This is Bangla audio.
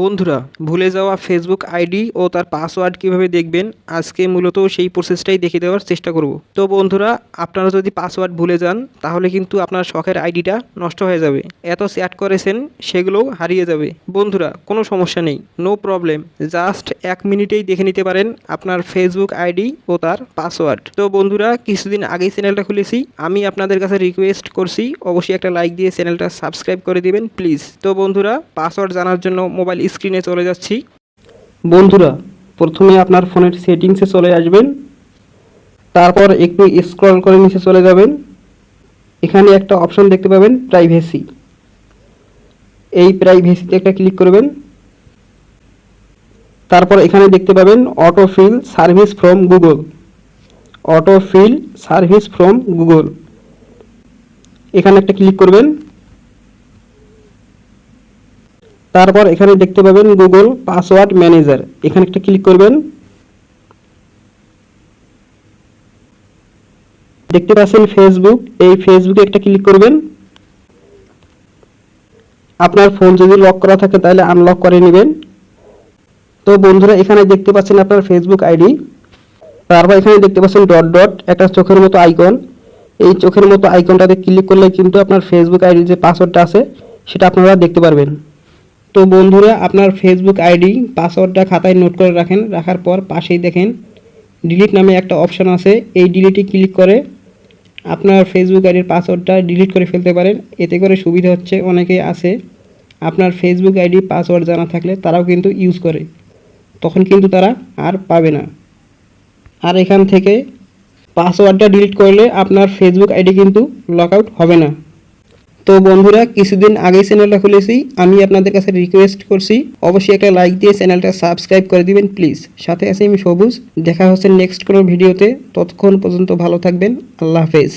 বন্ধুরা, ভুলে যাওয়া ফেসবুক আইডি ও তার পাসওয়ার্ড কীভাবে দেখবেন? আজকে মূলত সেই প্রসেসটাই দেখিয়ে দেওয়ার চেষ্টা করব। তো বন্ধুরা, আপনারা যদি পাসওয়ার্ড ভুলে যান, তাহলে কিন্তু আপনার শখের আইডিটা নষ্ট হয়ে যাবে। এত চ্যাট করেছেন, সেগুলোও হারিয়ে যাবে। বন্ধুরা, কোনো সমস্যা নেই নো প্রবলেম জাস্ট এক মিনিটেই দেখে নিতে পারেন আপনার ফেসবুক আইডি ও তার পাসওয়ার্ড তো বন্ধুরা, কিছুদিন আগেই চ্যানেলটা খুলেছি। আমি আপনাদের কাছে রিকোয়েস্ট করছি, অবশ্যই একটা লাইক দিয়ে চ্যানেলটা সাবস্ক্রাইব করে দিবেন প্লিজ তো বন্ধুরা পাসওয়ার্ড জানার জন্য মোবাইল স্ক্রিনে চলে যাচ্ছি। বন্ধুরা, প্রথমে আপনার ফোনের সেটিংসে চলে আসবেন। তারপর একটু স্ক্রল করে নিচে চলে যাবেন। এখানে একটা অপশন দেখতে পাবেন প্রাইভেসি এই প্রাইভেসিতে একটা ক্লিক করবেন। তারপর এখানে দেখতে পাবেন auto fill service from Google auto fill service from Google এখানে একটা ক্লিক করবেন। তারপর এখানে দেখতে পাবেন গুগল পাসওয়ার্ড ম্যানেজার এখানে একটা ক্লিক করবেন। দেখতে পাচ্ছেন ফেসবুক এই ফেসবুকে একটা ক্লিক করবেন। আপনার ফোন যদি লক করা থাকে তাহলে আনলক করে নেবেন। তো বন্ধুরা, এখানে দেখতে পাচ্ছেন আপনার ফেসবুক আইডি তারপর এখানে দেখতে পাচ্ছেন ডট ডট একটা চোখের মতো আইকন এই চোখের মতো আইকনটাতে ক্লিক করলে কিন্তু আপনার ফেসবুক আইডির যে পাসওয়ার্ডটা আছে, সেটা আপনারা দেখতে পারবেন। তো বন্ধুরা, আপনার ফেসবুক আইডি, পাসওয়ার্ডটা খাতায় নোট করে রাখেন, রাখার পর পাশেই দেখেন ডিলিট নামে একটা অপশন আছে, এই ডিলিটে ক্লিক করে আপনার ফেসবুক আইডির পাসওয়ার্ডটা ডিলিট করে ফেলতে পারেন। এতে করে সুবিধা হচ্ছে, অনেকে আছে, আপনার ফেসবুক আইডি, পাসওয়ার্ড জানা থাকলে তারাও কিন্তু ইউজ করে। তখন কিন্তু তারা আর পাবে না। আর এখান থেকে পাসওয়ার্ডটা ডিলিট করলে আপনার ফেসবুক আইডি কিন্তু লক আউট হবে না। তো বন্ধুরা, কিছুদিন আগেই চ্যানেলটা খুলেছি। আমি আপনাদের কাছে রিকোয়েস্ট করছি, অবশ্যই একটা লাইক দিয়ে চ্যানেলটা সাবস্ক্রাইব করে দিবেন প্লিজ সাথে আছি আমি সবুজ। দেখা হচ্ছে নেক্সট কোনো ভিডিওতে ততক্ষণ পর্যন্ত ভালো থাকবেন। আল্লাহ হাফেজ।